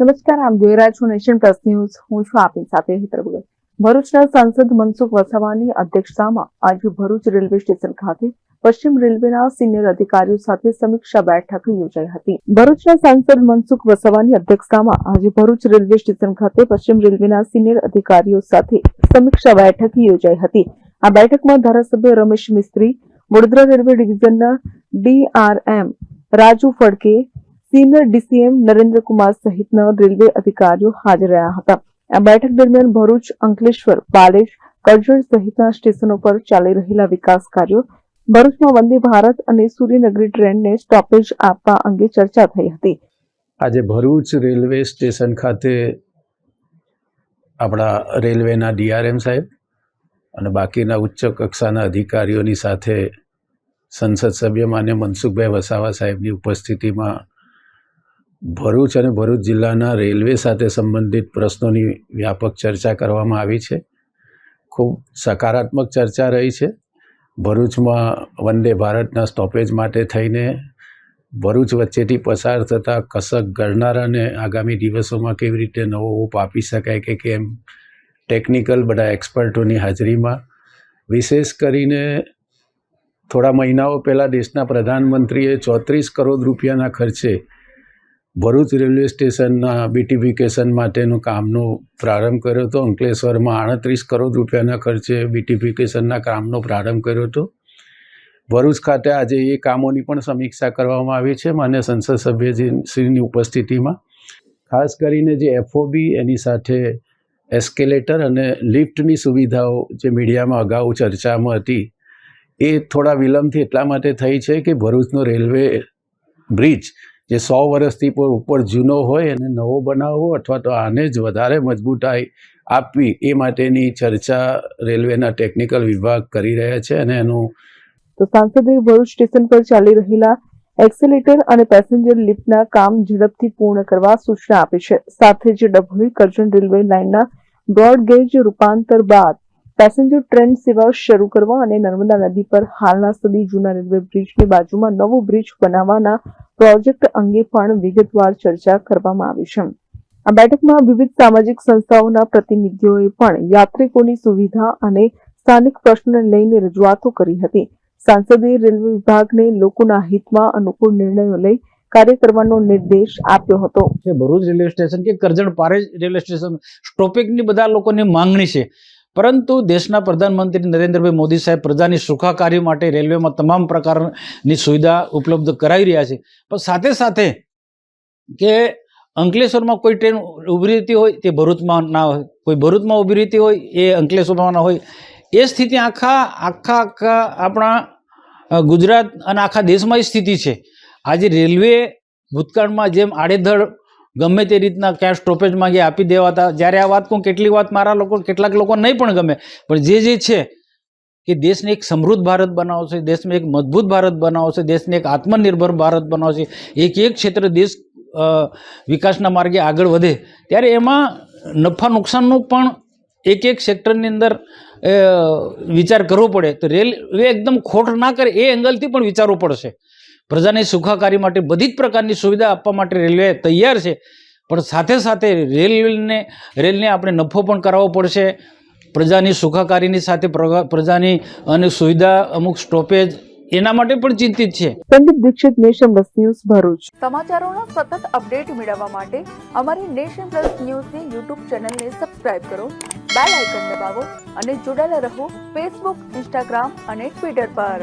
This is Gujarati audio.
નમસ્કાર આપ જોઈ રહ્યા છો નેશન પ્લસ ન્યૂઝ. હું છું આપની સાથે હેતર ભરૂચના સાંસદ મનસુખ વસાવાની અધ્યક્ષતામાં આજે ભરૂચ રેલવે સ્ટેશન ખાતે પશ્ચિમ રેલવેના સિનિયર અધિકારીઓ સાથે સમીક્ષા બેઠક યોજાઈ હતી. ભરૂચના સાંસદ મનસુખ વસાવાની અધ્યક્ષતામાં આજે ભરૂચ રેલવે સ્ટેશન ખાતે પશ્ચિમ રેલવેના સિનિયર અધિકારીઓ સાથે સમીક્ષા બેઠક યોજાઈ હતી. આ બેઠકમાં ધારાસભ્ય Ramesh Mistry, Vadodara railway ડિવિઝનના DRM Raju Phadke senior DCM Narendrakumar સહિતના રેલવે અધિકારીઓ હાજર રહ્યા હતા. આ બેઠક દરમિયાન ભરૂચ, અંકલેશ્વર, પાલેજ, કરજણ સહિતના સ્ટેશનો પર ચાલી રહેલા વિકાસ કાર્યો, ભરૂચમાં વંદે ભારત અને સૂર્યનગરી ટ્રેનને સ્ટોપેજ આપવા અંગે ચર્ચા થઈ હતી. આજે ભરૂચ રેલવે સ્ટેશન ખાતે આપણા રેલવેના ડીઆરએમ સાહેબ અને બાકીના ઉચ્ચ કક્ષાના અધિકારીઓની સાથે સંસદ સભ્ય માન્ય મનસુખભાઈ વસાવા સાહેબની ઉપસ્થિતિમાં ભરૂચ અને ભરૂચ જિલ્લાના રેલવે સાથે સંબંધિત પ્રશ્નોની વ્યાપક ચર્ચા કરવામાં આવી છે. ખૂબ સકારાત્મક ચર્ચા રહી છે. ભરૂચમાં વંદે ભારતના સ્ટોપેજ માટે થઈને ભરૂચ વચ્ચેથી પસાર થતા કસક ગરનારાને આગામી દિવસોમાં કેવી રીતે નવો ઓપ આપી શકાય કે કેમ? ટેકનિકલ બધા એક્સપર્ટોની હાજરીમાં. વિશેષ કરીને થોડા મહિનાઓ પહેલાં દેશના પ્રધાનમંત્રીએ ચોત્રીસ કરોડ રૂપિયાના ખર્ચે ભરૂચ રેલવે સ્ટેશનના બીટીફિકેશન માટેનું કામનો પ્રારંભ કર્યો હતો. અંકલેશ્વરમાં આડત્રીસ કરોડ રૂપિયાના ખર્ચે બીટીફિકેશનના કામનો પ્રારંભ કર્યો હતો. ભરૂચ ખાતે આજે એ કામોની પણ સમીક્ષા કરવામાં આવી છે. માન્ય સંસદ સભ્યજી શ્રીની ઉપસ્થિતિમાં ખાસ કરીને જે એફઓબી, એની સાથે એસ્કેલેટર અને લિફ્ટની સુવિધાઓ જે મીડિયામાં અગાઉ ચર્ચામાં હતી, એ થોડા વિલંબથી એટલા માટે થઈ છે કે ભરૂચનો રેલવે બ્રિજ જે સો વર્ષથી પર ઉપર જૂનો હોય એને નવો બનાવવો અથવા તો આને જ વધારે મજબૂતાઈ આપવી એ માટેની ચર્ચા રેલવેના ટેકનિકલ વિભાગ કરી રહ્યા છે અને એનું તો સાંસદે ભરૂચ સ્ટેશન પર ચાલી રહેલા એક્સેલેટર અને પેસેન્જર લિફ્ટના કામ ઝડપથી પૂર્ણ કરવા સૂચના આપી છે. સાથે જ ડભોઈ કરજણ રેલવે લાઇનના બ્રોડ ગેજ રૂપાંતર બાદ પેસેન્જર ટ્રેન સેવા શરૂ કરવા અને નર્મદા નદી પર હાલના સદી જૂના રેલવે બ્રિજની બાજુમાં નવો બ્રિજ બનાવવાના પ્રોજેક્ટ અંગે પણ વિગતવાર ચર્ચા કરવામાં આવી છે. આ બેઠકમાં વિવિધ સામાજિક સંસ્થાઓના પ્રતિનિધિઓએ પણ યાત્રિકોની સુવિધા અને સ્થાનિક પ્રશ્નને લઈને રજૂઆતો કરી હતી. સાંસદે રેલવે વિભાગને લોકોના હિતમાં અનુકૂળ નિર્ણયો લઈ કાર્ય કરવાનો નિર્દેશ આપ્યો હતો. ભરૂચ રેલવે સ્ટેશન કે કરજણ પારેજ રેલવે સ્ટેશન સ્ટોપિંગની બધા લોકોની માંગણી છે. પરંતુ દેશના પ્રધાનમંત્રી નરેન્દ્રભાઈ મોદી સાહેબ પ્રજાની સુખાકારી માટે રેલવેમાં તમામ પ્રકારની સુવિધા ઉપલબ્ધ કરાવી રહ્યા છે. પણ સાથે સાથે કે અંકલેશ્વરમાં કોઈ ટ્રેન ઊભી રહેતી હોય, તે ભરૂચમાં ના હોય, કોઈ ભરૂચમાં ઊભી રહેતી હોય, એ અંકલેશ્વરમાં ના હોય, એ સ્થિતિ આખા આખા આખા આપણા ગુજરાત અને આખા દેશમાં એ સ્થિતિ છે. આજે રેલવે ભૂતકાળમાં જેમ આડેધડ ગમે તે રીતના ક્યાં સ્ટોપેજ માંગે આપી દેવાતા. જ્યારે આ વાત કહું કેટલીક વાત મારા લોકો, કેટલાક લોકો નહીં પણ ગમે. પણ જે જે છે કે દેશને એક સમૃદ્ધ ભારત બનાવશે, દેશને એક મજબૂત ભારત બનાવશે, દેશને એક આત્મનિર્ભર ભારત બનાવશે, એક એક ક્ષેત્ર દેશ વિકાસના માર્ગે આગળ વધે, ત્યારે એમાં નફા નુકસાનનું પણ એક એક સેક્ટરની અંદર વિચાર કરવો પડે. તો રેલવે એકદમ ખોટ ના કરે, એ એંગલથી પણ વિચારવું પડશે. પ્રજાની સુખાકારી માટે બધી જ પ્રકારની સુવિધા આપવા માટે રેલવે તૈયાર છે. પણ સાથે સાથે રેલને રેલને આપણે નફો પણ કરાવવો પડશે. પ્રજાની સુખાકારીની સાથે પ્રજાની અને સુવિધા અમુક સ્ટોપેજ એના માટે પણ ચિંતિત છે. Sandeep Dixit nation plus news Bharuch. સમાચારોનો સતત અપડેટ મેળવવા માટે અમારી નેશન પ્લસ ન્યૂઝની યુટ્યુબ ચેનલને સબસ્ક્રાઇબ કરો બેલ આઇકન દબાવો અને જોડાયેલા રહો ફેસબુક ઇન્સ્ટાગ્રામ અને ટ્વિટર પર.